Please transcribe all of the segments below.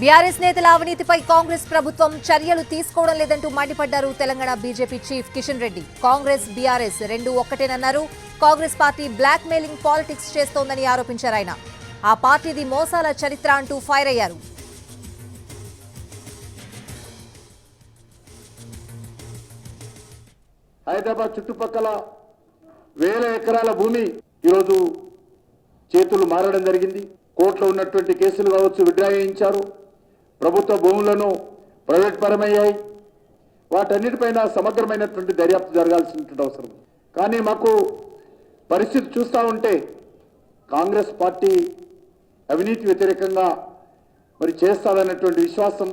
BRS నేతల అవినీతిపై కాంగ్రెస్ ప్రభుత్వం చర్యలు తీసుకోవడం లేదంటూ మండిపడ్డారు Telangana BJP chief Kishan Reddy. Congress BRS రెండు ఒక్కటేనన్నారు. Congress party blackmailing politics చేస్తోందని ఆరోపించారు ఆయన. ఆ పార్టీది మోసాల చరిత్ర అంటూ ఫైర్ అయ్యారు. హైదరాబాద్ చుట్టుపక్కల వేల ఎకరాల భూమి ఈరోజు చేతులు మారడం జరిగింది. కోర్టులో ఉన్నటువంటి కేసులు కావచ్చు విడ్రా చేయించారు ప్రభుత్వ భూములను ప్రైవేట్ పరమయ్యాయి వాటన్నిటిపైన సమగ్రమైనటువంటి దర్యాప్తు జరగాల్సినటువంటి అవసరం కానీ మాకు పరిస్థితి చూస్తూ ఉంటే కాంగ్రెస్ పార్టీ అవినీతి వ్యతిరేకంగా మరి చేస్తాదన్నటువంటి విశ్వాసం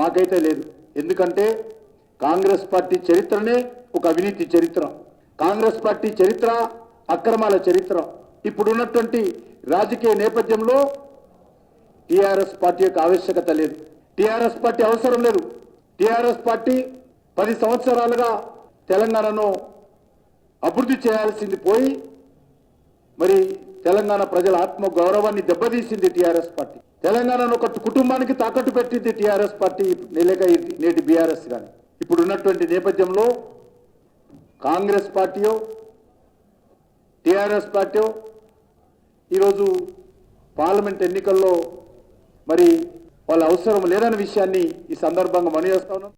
మాకైతే లేదు. ఎందుకంటే కాంగ్రెస్ పార్టీ చరిత్రనే ఒక అవినీతి చరిత్ర. కాంగ్రెస్ పార్టీ చరిత్ర అక్రమాల చరిత్ర. ఇప్పుడున్నటువంటి రాజకీయ నేపథ్యంలో టీఆర్ఎస్ పార్టీ యొక్క ఆవశ్యకత లేదు. టీఆర్ఎస్ పార్టీ అవసరం లేదు. టీఆర్ఎస్ పార్టీ పది సంవత్సరాలుగా తెలంగాణను అభివృద్ధి చేయాల్సింది పోయి మరి తెలంగాణ ప్రజల ఆత్మ గౌరవాన్ని దెబ్బతీసింది టీఆర్ఎస్ పార్టీ. తెలంగాణను ఒక కుటుంబానికి తాకట్టు పెట్టింది టీఆర్ఎస్ పార్టీ లేక నేటి బీఆర్ఎస్ కానీ ఇప్పుడు ఉన్నటువంటి నేపథ్యంలో కాంగ్రెస్ పార్టీయో టీఆర్ఎస్ పార్టీయో ఈరోజు పార్లమెంట్ ఎన్నికల్లో మరి వాళ్ళ అవసరం లేదన్న విషయాన్ని ఈ సందర్భంగా మనవి చేస్తా ఉన్నాం.